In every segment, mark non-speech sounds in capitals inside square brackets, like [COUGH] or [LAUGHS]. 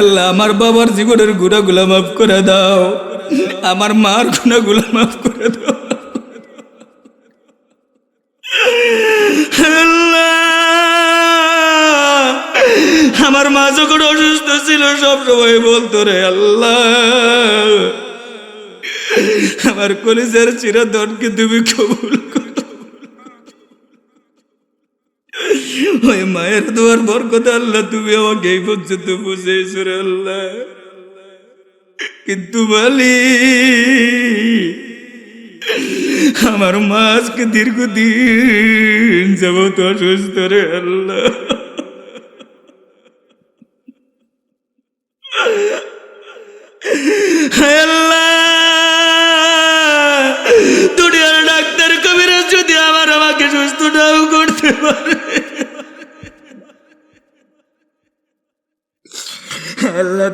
আল্লাহ, আমার বাবার জীবনের গুণাগুলা মাফ করে দাও। আমার মার গুণাগুলা মাফ করে দাও। আমার মা যখন অসুস্থ ছিল, সব সময় বলতো রে, আল্লাহ, আমার কলিজার চিরদনকে তুমি কবুল করো ওই মায়ের দোয়ার বরকত আল্লাহ তুমি আমাকে এই পর্যন্ত বুঝেছ আল্লাহ। কিন্তু মালি আমার মা আজকে দীর্ঘদিন যাবত অসুস্থ রে আল্লাহ, দুনিয়ার ডাক্তার কবিরাজ যদি আমার আমাকে সুস্থ নাও করতে পারে আল্লাহ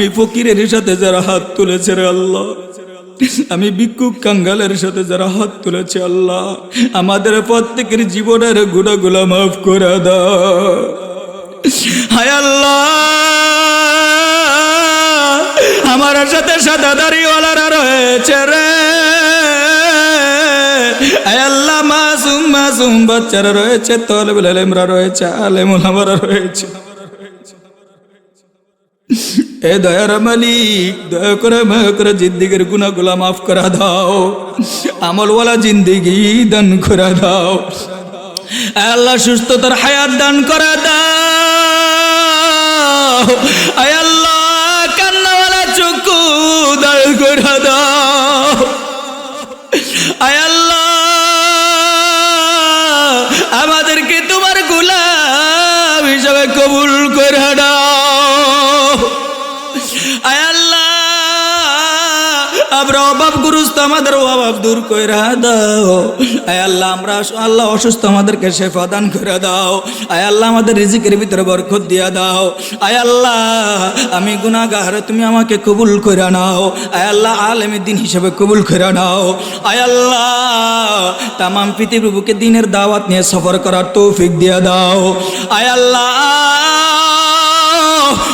আমি ফকিরের সাথে যারা হাত তুলেছে রে আল্লাহ। আমি ভিক্ষুক কাঙ্গালের সাথে যারা হাত তুলেছে আল্লাহ। আমাদের প্রত্যেকের জীবনের গুণাগুলা মাফ করে দাও। আল্লাহ, আমার সাথে সাদা দাড়িওয়ালারা রয়েছে রে। আল্লাহ, মাসুম মাসুম বাচ্চারা রয়েছে, তলবেল আলেমরা রয়েছে, আলেমুল আমারা রয়েছে। এ দয়ার মালিক, দয়া করে মায়া করে, জিন্দিগির গুণাগুলা মাফ করা দাও। আমলওয়ালা জিন্দিগি দান করা দাও। আল্লাহ সুস্থতার হায়াত দান করা দাও। আয় আল্লাহ কান্নাওয়ালা চক্ষু দান করে দাও। আয় আল্লাহ আমাদেরকে তোমার গোলাম হিসাবে কবুল করে দাও। গুরুস্ত আমাদের অভাব দূর করে দাও। আয় আল্লাহ, আমরা আল্লাহ অসুস্থ আমাদেরকে শেফা দান করে দাও। আয় আল্লাহ, আমাদের রিজিকের ভিতরে বরকত দিয়া দাও। আয় আল্লাহ, আমি গুনাগার তুমি আমাকে কবুল করে নাও। আয় আল্লাহ, আলেমি দিন হিসেবে কবুল করে নাও। আয় আল্লাহ, তামাম পৃথিবীকে দিনের দাওয়াত নিয়ে সফর করার তৌফিক দিয়া দাও। আয় আল্লাহ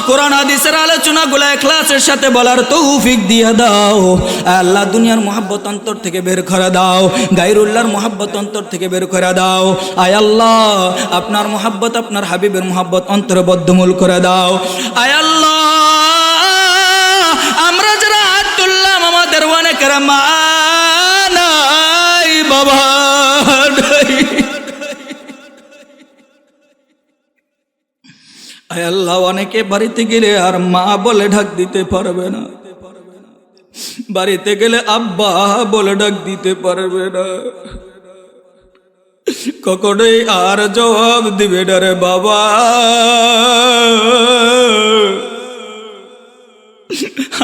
কোরআন, হাদিসের আলোচনা গুলা এখলাসের সাথে বলার তৌফিক দিয়ে দাও। আল্লাহ দুনিয়ার মোহাব্বত অন্তর থেকে বের করে দাও। গাইরুল্লাহর মোহাব্বত অন্তর থেকে বের করে দাও। আয় আল্লাহ, আপনার মোহাব্বত আপনার হাবিবের মোহাব্বত অন্তরে বদ্ধমূল করে দাও। আয় আল্লাহ, আমরা যারা হাত তুললাম, আমাদের অনেকের মা বাবা নাই আয় আল্লাহ, অনেকে বাড়িতে গেলে আর মা বলে ডাক দিতে পারবে না। বাড়িতে গেলে আব্বা বলে ডাক দিতে পারবে না। কখনোই আর জবাব দিবে না রে বাবা।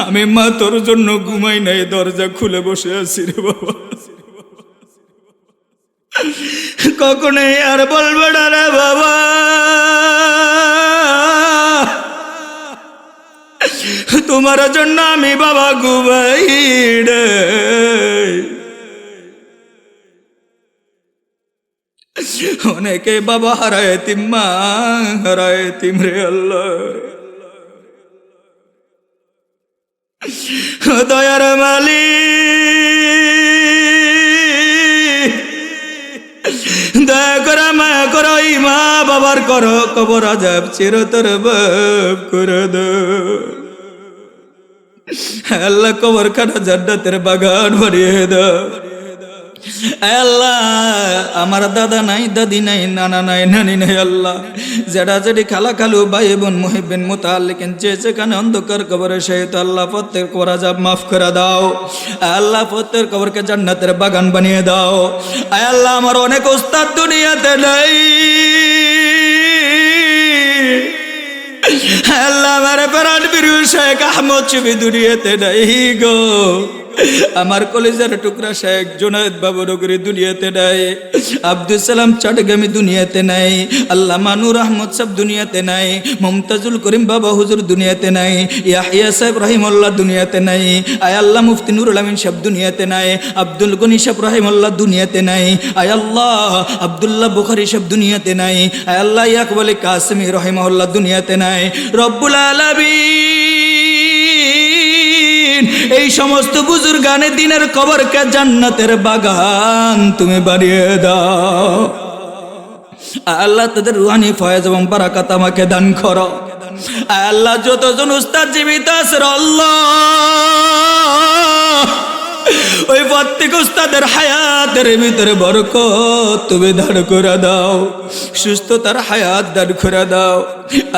আমি মা তোর জন্য ঘুমাই নাই, দরজা খুলে বসে আছি রে বাবা। কখনোই আর বলবে না রে বাবা। তোমার জন্য আমি বাবা রে। অনেকে বাবা হারায় তিম, মা হারায় তিম রে আল্লাহ। দয়ার মালিক আমার করো কবর আজাব চিরতর বাপ করে দাও [LAUGHS] আল্লাহ কবর খানা জান্নাতের বাগান ভরিয়ে দাও আল্লাহ, আমার দাদা নাই, দাদি নাই, নানা নাই, নানি নাই, আল্লাহ। যেটা যেটি খালা খালু, ভাই বোন মহিবিন মোতাল্লিকিন যে যেখানে অন্ধকার কবরে সহিত আল্লাহ প্রত্যেক কবর যাব মাফ করে দাও। আল্লাহ, প্রত্যেক কবরকে জান্নাতের বাগান বানিয়ে দাও। আয় আল্লাহ, আমার অনেক উস্তাদ দুনিয়াতে নাই। আল্লাহ আমার প্রাণ বিরু শেখ আহমদ ছবি দুনিয়াতে নাই গো। আমার কলেজের টুকরা শেখ জোনায়দ বাবু নগরী দুনিয়াতে নাই। আব্দুল সালাম চটগামী দুনিয়াতে নাই। আল্লাহ মানুর আহমদ সাহেব দুনিয়াতে নাই। মমতাজুল করিম বাবা হুজুর দুনিয়াতে নাই। ইয়াহিয়া সাহেব রহিমুল্লাহ দুনিয়াতে নাই। আয় আল্লাহ মুফতি নুরুল আমিন সাহেব দুনিয়াতে নাই। আব্দুল গনি সাহেব রহিমুল্লাহ দুনিয়াতে নাই। আয় আল্লাহ আব্দুল্লাহ বুখারি সাহেব দুনিয়াতে নাই। আয় আল্লাহ ইয়াকবল কাসমি রহিমাহুল্লাহ দুনিয়াতে নাই। রব্বুল আলামিন। এই সমস্ত বুজুর গানে দিনের কবরকে জান্নাতের বাগান তুমি বাড়িয়ে দাও। আল্লাহ তাদের রুহানি, ফয়েজ এবং বারাকাত আমাকে দান করো। আল্লাহ যতজন উস্তাদ জীবিত আছে আল্লাহ। ওই প্রত্যেক উস্তাদের হায়াতের ভিতরে বরকত তুমি দান করে দাও। সুস্থতার হায়াত দান করে দাও।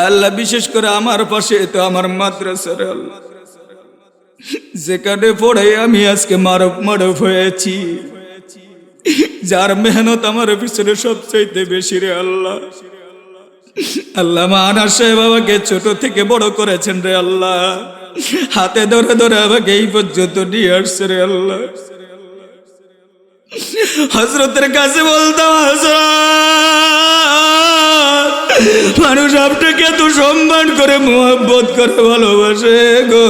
আল্লাহ বিশেষ করে আমার পাশে তো আমার মাদ্রাসার আল্লাহ। যেখানে পড়ে আমি আজকে মারফ মারফ হয়েছি। যার মেহনত আমার পিছনে সবচাইতে বেশি রে আল্লাহ। আল্লাহ মানা সাহেব আমাকে ছোট থেকে বড় করেছেন রে আল্লাহ। হাতে ধরে ধরে আমাকে এই পর্যন্ত নিয়ে আসছে রে আল্লাহ। হজরতের কাছে বলতাম মানুষ আপনাকে এত সম্মান করে, মোহাব্বত করে, ভালোবাসে গো।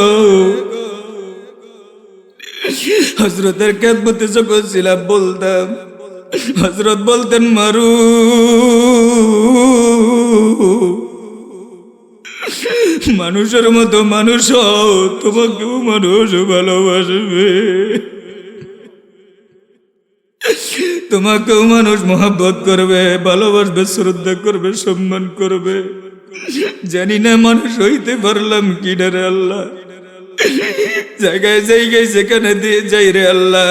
হজরতের খেদমতে যখন ছিলাম বলতাম, হজরত বলতেন, মারু। মানুষের মতো মানুষ তোমাকেও মানুষ ভালোবাসবে। তোমাকেও মানুষ মহাব্বত করবে, ভালোবাসবে, শ্রদ্ধা করবে, সম্মান করবে। জানি না মানুষ হইতে পারলাম কি রে আল্লাহ। জায়গায় জায়গায় যেখানে দিয়ে যাই রে আল্লাহ।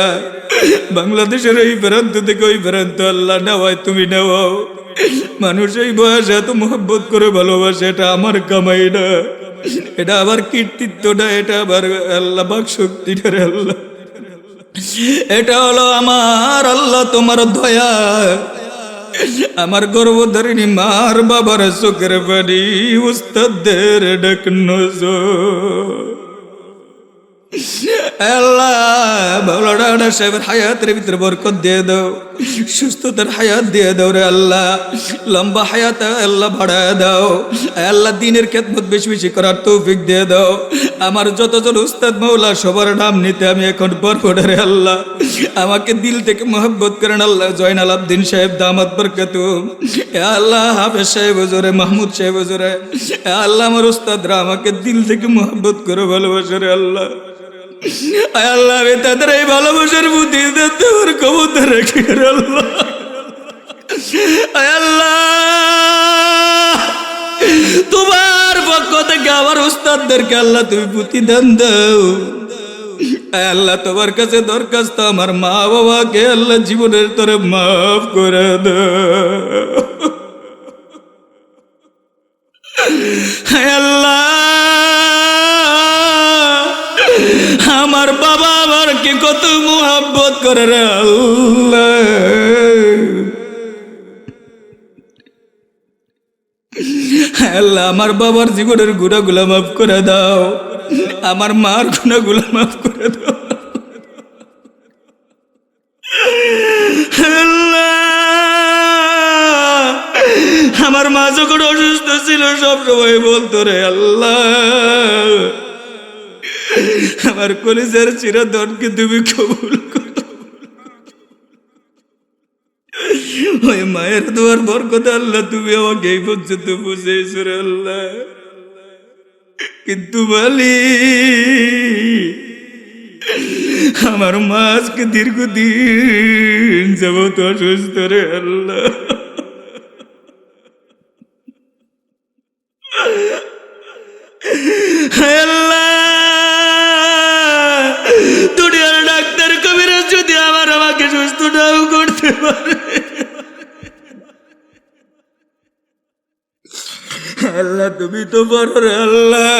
বাংলাদেশের এই প্রান্ত থেকে ওই প্রান্ত আল্লাহ, নেওয়ায় তুমি নেওয়াও মানুষ এই বয়সে এত মোহব্বত করে ভালোবাসে, এটা আমার কামাই না। এটা আবার কীর্তিত্ব না, এটা আবার আল্লাহ বাক শক্তিটা রে আল্লাহ। এটা হলো আমার আল্লাহ তোমার দয়া। আমার গর্ভধারিণী মার বাবার চোখের বাড়ি উস্তাদের ডাক নজর। দাও, সুস্থতার হায়াত দাও রে আল্লাহ। লম্বা হায়াত আল্লাহ বাড়ায় দাও, আল্লাহ দিনের বেশি বেশি করার দিয়ে দাও। আমার যতজন উস্তাদ মৌলা সবার নাম নিতে আমি এখন বরকট রে আল্লাহ। আমাকে দিল থেকে মোহব্বত করেন আল্লাহ, জয়নাল আবদিন সাহেব, দামাত বরকত। আল্লাহ হাফেজ সাহেব হুজুরে, মাহমুদ সাহেব হুজুরে আল্লাহ আমার উস্তাদরা আমাকে দিল থেকে মোহব্বত করে ভালোবাসে রে আল্লাহ। আল্লাহ তাদের এই ভালোবাসার বুদ্ধি তোমার পক্ষ থেকে আমার উস্তাদদেরকে আল্লাহ তুমি প্রতিদান দাও। আল্লাহ, তোমার কাছে দরখাস্ত আমার মা বাবাকে আল্লাহ জীবনের তরে মাফ করে দাও। আল্লাহ। আমার বাবা আমারকে কত মোহাব্বত করে রে আল্লাহ। আমার বাবার জীবনের গুণাগুলা মাফ করে দাও। আমার মার গুণাগুলা মাফ করে দাও। আমার মা যখন অসুস্থ ছিল সব সময় বলতো রে আল্লাহ। আমার কলেজের চিরধনকে তুমি কবুল মায়ের দোয়ার বরকত আল্লাহ তুমি আমাকে এই পর্যন্ত বুঝেছ আল্লাহ। কিন্তু বলি, আমার মা দীর্ঘদিন যাবত অসুস্থ রে আল্লাহ। নাও করতে পারে। আল্লাহ, তুমি তো বড় আল্লাহ।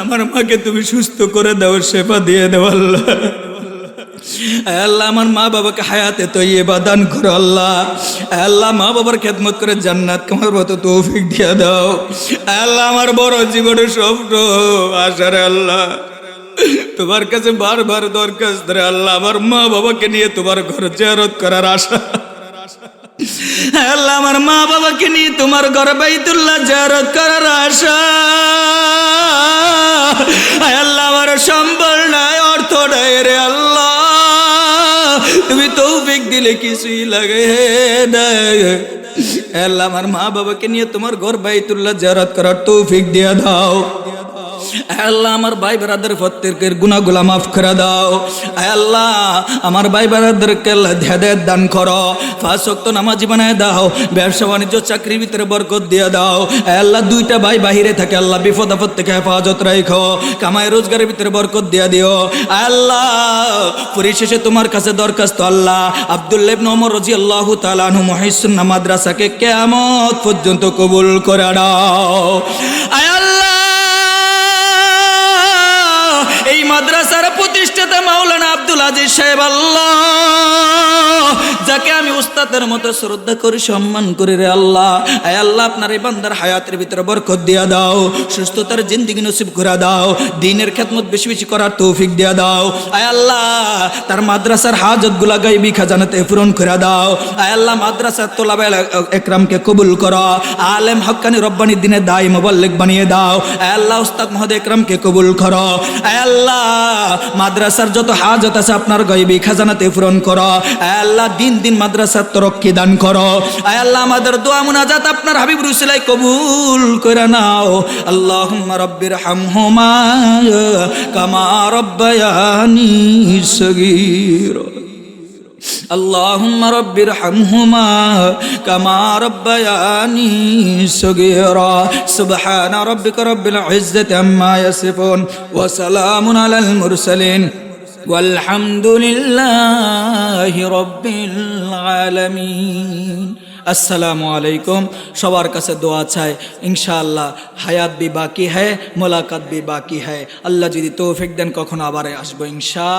আমার মাকে তুমি সুস্থ করে দাও, সেবা দিয়ে দাও আল্লাহ। আল্লাহ, আমার মা বাবাকে হায়াতে তো ইয়ে দান করো আল্লাহ। আল্লাহ, মা বাবার খেদমত করে জান্নাত কামার মতো তৌফিক দিয়ে দাও। আল্লাহ, আমার বড় জীবনের স্বপ্ন আশারে আল্লাহ। তোমার কাছে বারবার দরখাস্ত রে আল্লাহ, আমার মা বাবাকে নিয়ে তোমার ঘর জিয়ারত করার আশা। আল্লাহ, আমার মা বাবাকে নিয়ে তোমার ঘর বাইতুল্লাহ জারত করার আশা। আল্লাহ, আমার সম্বল নাই, অর্থ নাই রে আল্লাহ। তুমি তৌফিক দিলে কিছুই লাগে আল্লাহ, আমার মা বাবাকে নিয়ে তোমার ঘর বাইতুল্লাহ জারত করার তৌফিক দিয়ে দাও। আল্লাহ, আমার ভাই বেড়াদের প্রত্যেকের গুণাগুলা মাফ করে দাও। আল্লাহ, আমার ভাই বেড়াদেরকে হেদায়ত দান করো। ফাঁস শক্ত নামাজি বানায় দাও, ব্যবসা বাণিজ্য, চাকরির ভিতরে বরকত দিয়ে দাও। আল্লাহ, দুইটা ভাই বাহিরে থাকে, আল্লাহ বিপদ আপদ থেকে হেফাজত রাখো কামাই রোজগারের ভিতরে বরকত দিয়ে দিও। আল্লাহ পরিশেষে তোমার কাছে দরখাস্ত আল্লাহ। আব্দুল্লাহ নমর ওমর রাদিয়াল্লাহু তাআলা আনহু মুহিসুন্নাহ মাদ্রাসাকে কিয়ামত পর্যন্ত কবুল করে দাও আয় আব্দুল আজিজ সাহেব আল্লাহ। উস্তাদের মতো শ্রদ্ধা করি সম্মান করি রে আল্লাহ। আয় আল্লাহ, আপনার এই বান্দার হায়াতের ভিতরে বরকত দিয়া দাও, সুস্থতার জিন্দিগি নসিব করে দাও, দিনের খেদমত বেশি বেশি করার তৌফিক দিয়া দাও। আয় আল্লাহ, তার মাদ্রাসার হাজতগুলা গাইবি খাজানাতে পূরণ করে দাও। আয় আল্লাহ, মাদ্রাসার তোলাবে একরামকে কবুল করো। আলেম হক্কানি রব্বানি দিনে দায় মোবাল্লিক বানিয়ে দাও। আয় আল্লাহ, উস্তাদ মহোদয় একরামকে কবুল করো। আয় আল্লাহ, মাদ্রাসার যত হাজত আছে আপনার গাইবি খাজানাতে পূরণ করো। আয় আল্লাহ, দিন দিন মাদ্রাসার তরক্কি দান করো আয় আল্লাহ আমাদের দোয়া মুনাজাত আপনার হাবিব রুসিলাই কবুল করে নাও আল্লাহুম্মা রাব্বির হামহুমা কামা রব্বায়ানি সগীরা اللهم رب ارحمهما كما ربياني صغيرا سبحان ربك رب العزة عما يصفون وسلام على المرسلين والحمد لله رب العالمين আসসালামু আলাইকুম সবার কাছে দোয়া চাই ইনশাআল্লাহ হায়াত বি বাকি হ্যায় মোলাকাত বি বাকি হ্যায় আল্লাহ যদি তৌফিক দেন কখনো আবার আসবো ইনশা